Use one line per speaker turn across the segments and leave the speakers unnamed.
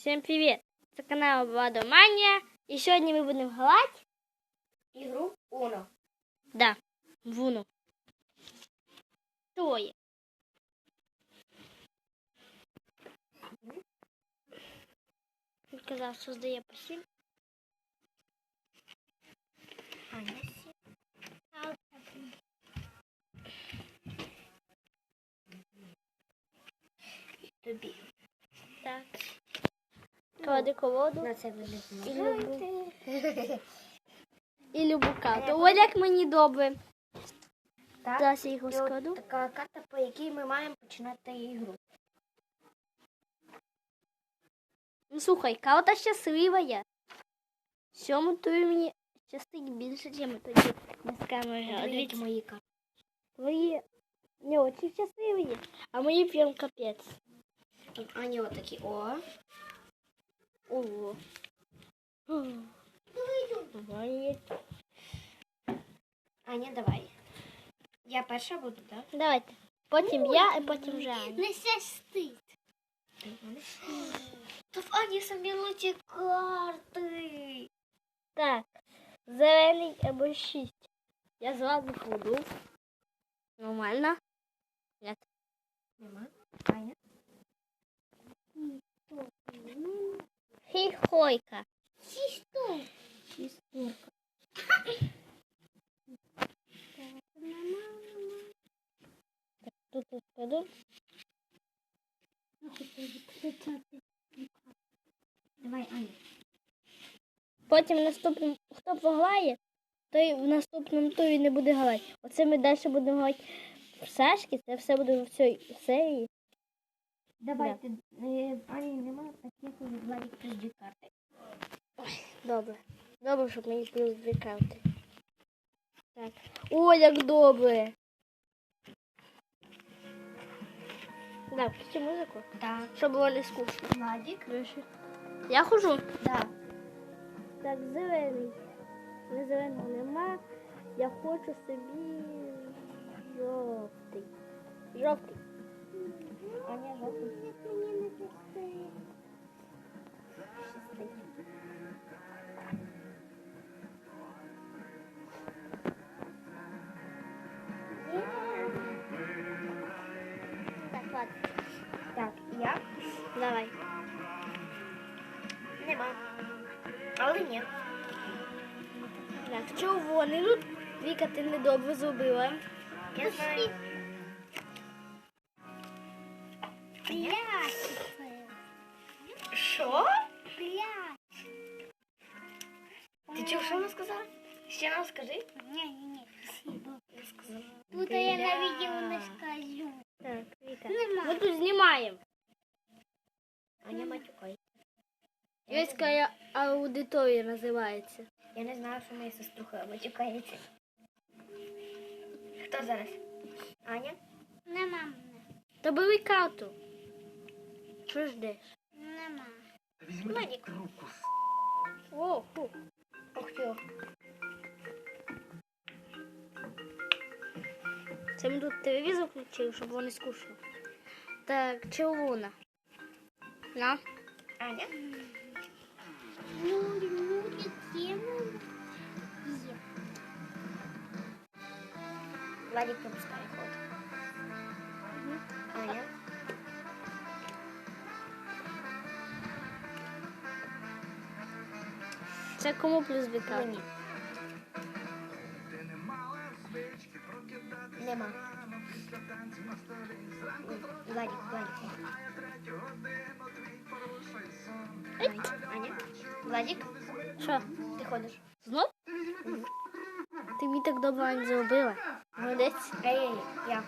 Всем привет! Це канал Владоманія. І сьогодні ми будемо грати.
Ігру Уно.
Да, в Уну. Троє. Він казав, создає по сім.
Аня. Тобі.
Так. Клади колоду
На це
і любу, і любу карту. Ось як мені добре.
Так.
Зараз я його
І от
складу.
така карта, по якій ми маємо починати ігру.
Ну слухай, карта щаслива я. Сьому турі мені щастить більше, ніж тоді без камери. Дивіться.
мої карти.
Твої не очень щасливі, а мої прям капець.
Ані отакі. О.
Ого. Давай.
Аня, давай. Я перша буду, так?
Давайте. Потім я, і потім вже Аня.
Не щастить. То в Ані самі лучі карти.
Так. Зелений або шість. Я зразу кладу. Нормально. Нет.
Нема. Аня.
Хихойка.
Шісту. Шістурка.
Тут я.
Давай, Аня.
Потім наступним, хто пограє, той в наступному турі не буде грати. Оце ми далі будемо грати в Сашки, це все буде в цій серії.
Давайте. Е, Ані немає дві карти.
Добре. Добре, щоб мені плюс дві карти. Так. О, як добре. Да, включи музику.
Так.
Щоб було не скучно.
Владик.
Я хожу.
Да.
Так, зелений. Не зеленого нема. Я хочу собі жовтий. Жовтий.
Аня жовтий.
Так, ладно.
Так, я
Давай.
нема. Але ні.
Так, червоний. Ну, Віка, ти недобре зробила.
Я знаю. Що? Ти чув, що вона сказала? Ще раз скажи.
Не-не-не.
Я сказала.
Тут я на видео не скажу.
Так, Віка.
Нема.
Ми тут знімаємо.
Аня матюкай.
Війська аудиторія називається.
Я не знаю, що моя сеструха матюкається. Хто зараз? Аня?
Нема мене.
То бери карту. Що ждеш?
Нема.
Владик.
О, фу.
Ти.
Це ми тут телевізор включили, щоб не скучно. Так, червона. На.
Аня?
Ну.
Владик пропускає ход.
Це кому плюс дві?
Мені. Нема. Владик, Владик. Аня? Аня? Владик,
Що?
ти ходиш?
Знов? Ти мені так добре не зробила. Молодець.
Ей, я.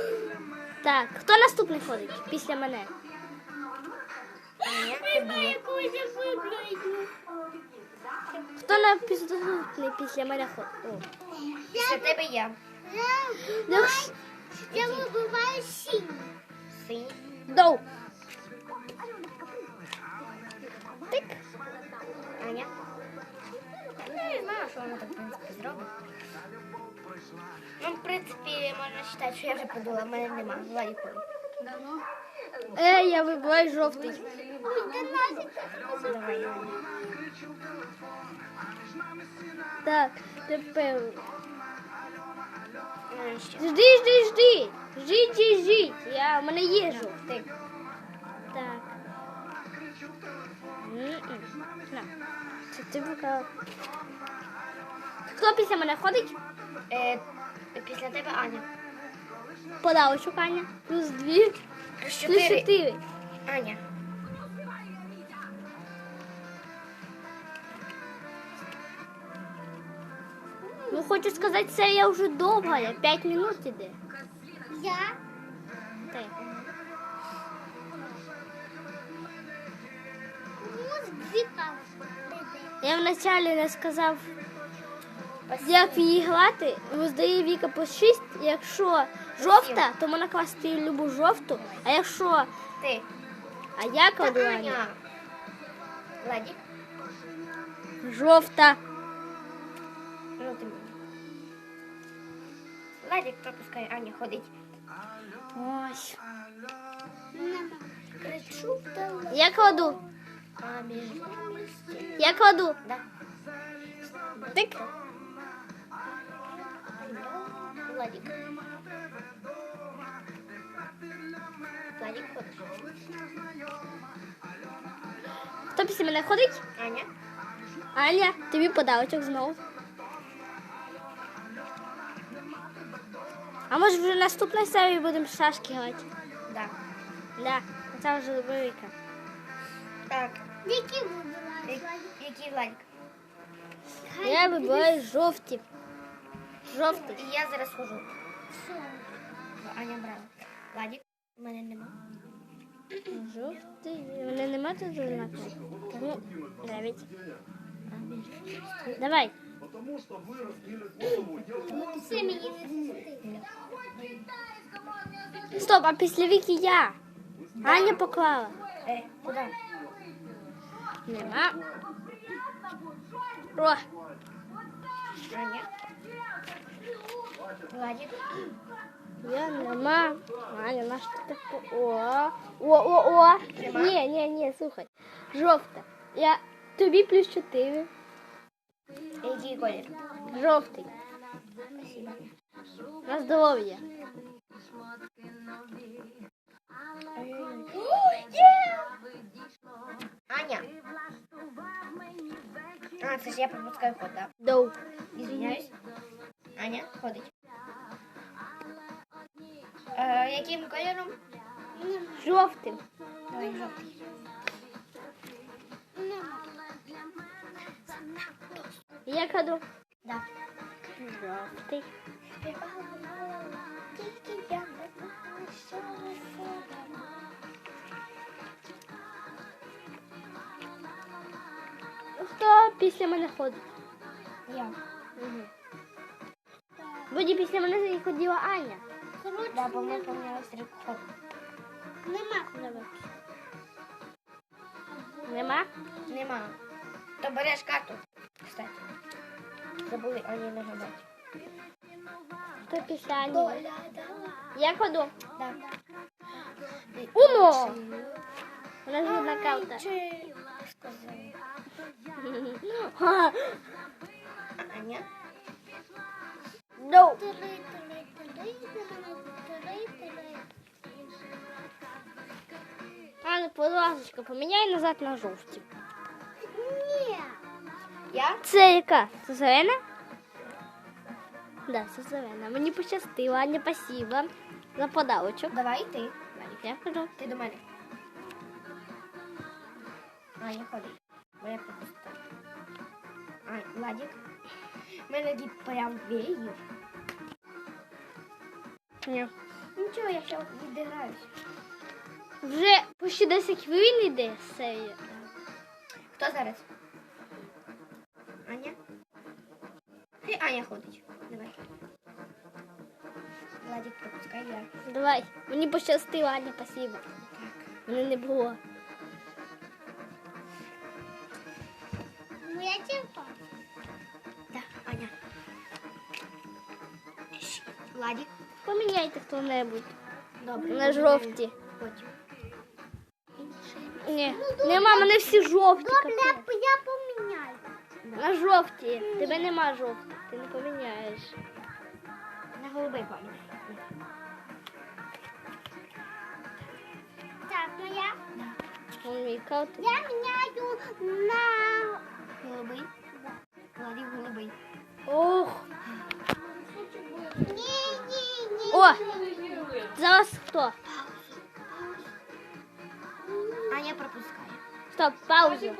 Так, хто наступний ходить після мене? Хто наступний після мене ходить?
Після тебе я.
Я вибиваю синю.
Синій.
Доу. Тик.
Аня. Не знаю, що вона так, в принципі, зробить. Ну, Ну, в принципі, можна вважати, що я вже подула, в мене нема. Владик ходить.
Е, я вибираю жовтий.
Давай.
Так, тепер.
Ну.
Жди, жди, жди. Ждіть, ждіть, ждіть. Я, в мене є жовтий. Так. На. Це ти виклала. Хто після мене ходить?
Е, після тебе Аня.
Подалочок, Аня. Плюс дві.
Плюс
Плюс
чотири.
чотири.
Аня.
Ну, хочу сказати, це я вже довго, я 5 минут іде.
Я?
Так.
Музика.
Я вначалі не сказав, як її грати. Роздає Віка по 6. Якщо жовта, то можна класти любу жовту. А якщо
Ти.
а я кладу Аня.
Владик.
жовта.
Ну, ти. Владик пропускає, Аня ходить.
Ось.
Кричу.
Я кладу.
А між нами стіна.
Я кладу.
Да.
Тик.
Владик. Владик ходить.
Хто після мене ходить?
Аня.
Аня, тобі подарочок знову. А може вже наступної серії будемо шашки грати?
Да.
Да, це вже велика.
Так.
Які вибираю?
Я- Який Владик?
Я вибираю жовті. Жовтий.
І я зараз хожу.
Що?
Аня брала. Владик. У мене нема.
Жовтий. Мене нема тут знаку? Ну, навіть. Давай.
Це мені не стидно.
Стоп, а після віки я. Аня поклала.
Е, куди?
Нема. О,
Аня. Владик.
я нема. Аня, наш ти так. О, о, о, о.
Нема?
Ні, ні, ні, слухай. Жовта. Я тобі плюс 4.
Який колір?
Жовтий.
Спасибо.
На здоров'я.
Аня. А, це ж я пропускаю ход, да?
Доу.
Извиняюсь. Аня, ходить. Е, яким кольором?
Жовтим.
Давай жовтий.
Я кладу.
Да.
Жовтий.
Тільки я не знаю, що
Хто після мене ходить?
Я.
Вроді після мене ходила Аня.
Да, бо ми помінялись три ход.
Нема.
Давай. Нема?
Нема. То береш карту, кстати. Забули Ані нагадати.
Хто після Ані? Я кладу.
Да.
Уно! У нас одна карта.
Сказала? Аня?
Ласка, поміняй назад на жовті.
Ні.
Я?
Це яка? Це зелена? Да, це зелена. Мені пощастило, Аня, спасибо за подарочок.
Давай ти.
Я кажу.
Ти до мене. Аня, ходи. Бо я пропустила. А, Владик. Мене дід прям веє.
Ні.
Нічого, я ще відіграюсь.
Вже почти 10 хвилин йде серія.
Хто зараз? Аня? Хай Аня ходить. Давай. Владик, пропускай я.
Давай. Мені пощастило, Аня, спасибо. Мене не було.
Моя черпа.
Да, Аня. Владик.
Поміняйте хто-небудь.
Добре.
На жовті.
Потім.
Ні. Нема, мене всі жовті.
Добре, я,
капець.
поміняю.
На жовті. Тебе нема жовтих. Ти не поміняєш.
На голубий помню.
Так, ну я,
Он мій каут.
я міняю на...
Голубий. Владик голубий.
Ох.
Ні, ні, ні.
О! Зараз хто?
Аня пропускає.
Стоп, паузу.